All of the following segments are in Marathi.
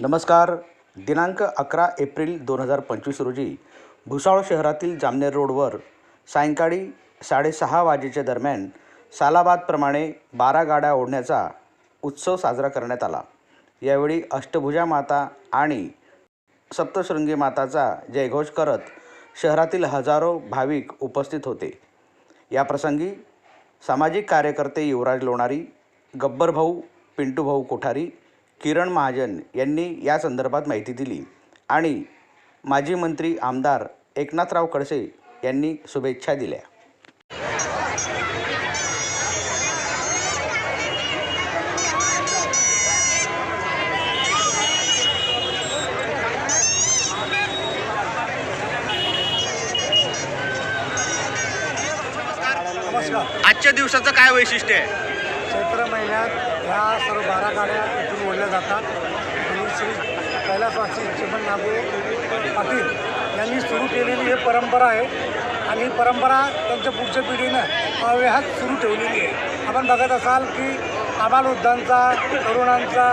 नमस्कार. दिनांक अकरा एप्रिल दोन हजार पंचवीस रोजी भुसावळ शहरातील जामनेर रोडवर सायंकाळी साडेसहा वाजेच्या दरम्यान सालाबादप्रमाणे बारा गाड्या ओढण्याचा उत्सव साजरा करण्यात आला. यावेळी अष्टभुजा माता आणि सप्तशृंगी माताचा जयघोष करत शहरातील हजारो भाविक उपस्थित होते. याप्रसंगी सामाजिक कार्यकर्ते युवराज लोणारी गब्बर भाऊ पिंटू भाऊ कोठारी किरण महाजन यांनी या संदर्भात माहिती दिली. आणि माजी मंत्री आमदार एकनाथराव खडसे यांनी शुभेच्छा दिल्या. आजच्या दिवसाचं काय वैशिष्ट्य आहे? चैत्र महिन्यात ह्या सर्व बारा गाड्या इथून ओढल्या जातात. आणि श्री कैलासवासी चिमन नागू पाटील यांनी सुरू केलेली ही परंपरा आहे. आणि ही परंपरा त्यांच्या पुढच्या पिढीनं अव्याहत सुरू ठेवलेली आहे. आपण बघत असाल की आबालवृद्धांचा तरुणांचा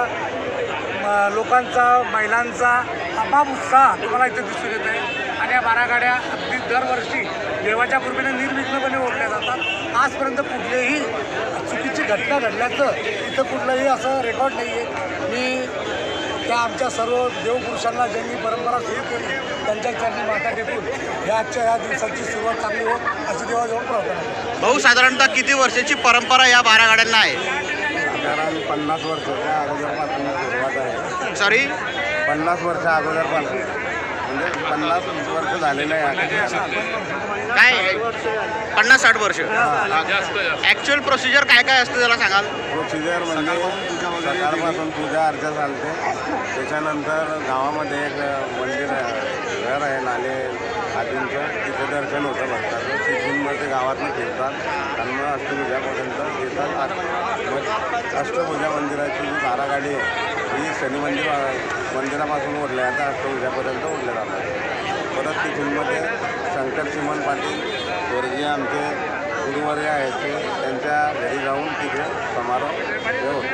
लोकांचा महिलांचा अपाप उत्साह तुम्हाला इथे दिसून येत आहे आणि या बारा गाड्या अगदी दरवर्षी देवाच्या कृपेने निर्विघ्नपणे ओढल्या जातात. आजपर्यंत कुठलीही चुकीची घटना घडल्याचं इथं कुठलंही असं रेकॉर्ड नाही आहे मी त्या आमच्या सर्व देवपुरुषांना ज्यांनी परंपरा सुरू केली त्यांच्या चरणी माता टेकून या आजच्या या दिवसाची सुरुवात चांगली हो अशी देवाजवळ प्रार्थना. भाऊ साधारणतः किती वर्षाची परंपरा या बारा गाड्यांना आहे? साधारण पन्नास वर्षाच्या अगोदरपासून सुरुवात आहे. सॉरी पन्नास वर्ष अगोदरपासून म्हणजे पन्नास वर्ष झालेलं आहे काय? पन्नास साठ वर्ष. ॲक्च्युअल प्रोसिजर काय काय असतं त्याला सांगाल? प्रोसिजर म्हणजे सकाळपासून पूजा अर्चा चालते. त्याच्यानंतर गावामध्ये एक मंदिर आहे. घर आहे नाले आदींचं. तिथं दर्शन होतं भक्ताचं. तिथून मग ते गावातनं फिरतात. आणि मग अष्टभुजापर्यंत येतात. मग अष्टभुजा मंदिराची जी बारा गाडी आहे ही शनी मंदिर मंदिरापासून ओढल्या जातात अष्टभुजापर्यंत ओढल्या जातात परत तिथून मग ते शंकर चिमन पाटील स्वर्गीय आमचे गुरुवर्य आहेत ते त्यांच्या घरी जाऊन तिथे समारोह हे होतो.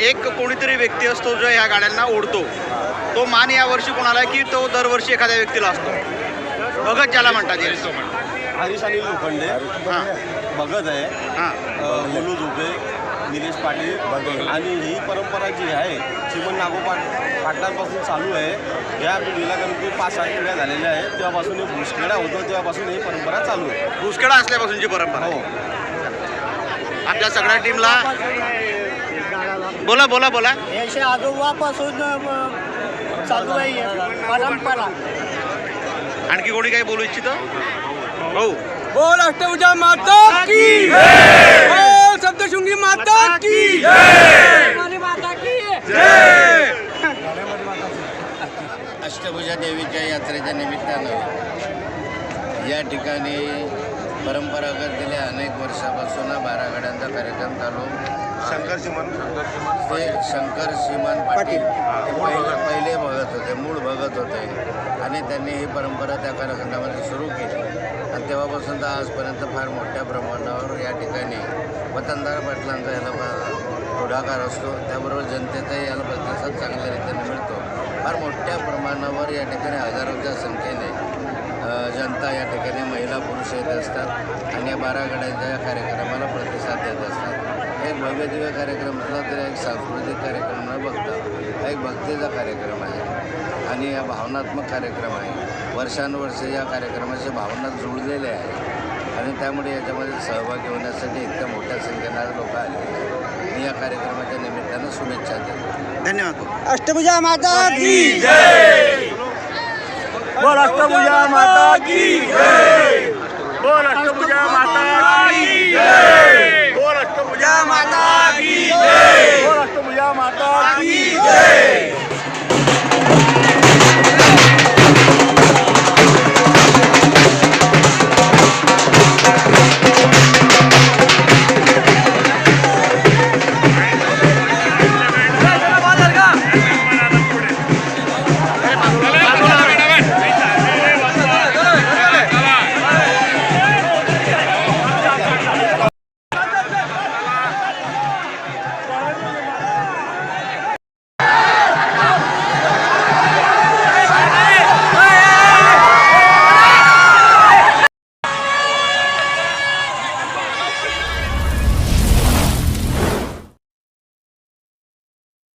एक कोणीतरी व्यक्ती असतो जो ह्या गाड्यांना ओढतो. तो मान यावर्षी कोणाला आहे की तो दरवर्षी एखाद्या व्यक्तीला असतो? भगत ज्याला म्हणतात. हरीश अनिल लोखंडे. हां. बघत आहे. हां. मुलू झोपे निलेश पाटील आणि ही परंपरा जी आहे चिमन नागो पाट पाटलांपासून चालू आहे. या पिढीला कमी पाच सात पिढ्या झालेल्या आहेत. तेव्हापासून हे भुसखेडा होतो तेव्हापासून ही परंपरा चालू आहे. भुसखेडा असल्यापासूनची परंपरा हो. आपल्या सगळ्या टीमला? बोला बोला बोला. याच्या आजोबापासून चालू आहे ही परंपरा. आणखी कोणी काही बोलू इच्छित? हो बोल अष्टभुजा माता की बोल सप्तशृंगी माता की माता की अष्टभुजा देवीच्या यात्रेच्या निमित्तानं या ठिकाणी परंपरागत गेल्या अनेक वर्षापासून हा बारा गाड्यांचा कार्यक्रम चालू. शंकर ते शंकर श्रीमान पाटील पहिले पहिले भगत होते मूळ भगत होते. आणि त्यांनी ही परंपरा त्या कालखंडामध्ये सुरू केली. आणि तेव्हापासून तर आजपर्यंत फार मोठ्या प्रमाणावर या ठिकाणी वतनदार पाटलांचा याला पुढाकार असतो. त्याबरोबर जनतेचाही याला प्रतिसाद चांगल्या रीतीने मिळतो. फार मोठ्या प्रमाणावर या ठिकाणी हजारोच्या संख्येने जनता या ठिकाणी महिला पुरुष येत असतात आणि या बारा गड्यांच्या या कार्यक्रमाला प्रतिसाद देत असतात. एक भव्यदिव्य कार्यक्रम असला तरी एक सांस्कृतिक कार्यक्रम न बघता हा एक भक्तीचा कार्यक्रम आहे. आणि हा भावनात्मक कार्यक्रम आहे. वर्षानुवर्ष या कार्यक्रमाची भावना जुळलेल्या आहे. आणि त्यामुळे याच्यामध्ये सहभागी होण्यासाठी इतक्या मोठ्या संख्येनं लोक आलेले आहेत. मी या कार्यक्रमाच्या निमित्तानं शुभेच्छा देतो. धन्यवाद. अष्टभुजा माता की बोल अष्टभुजा माता की बोल अष्टभुजा माता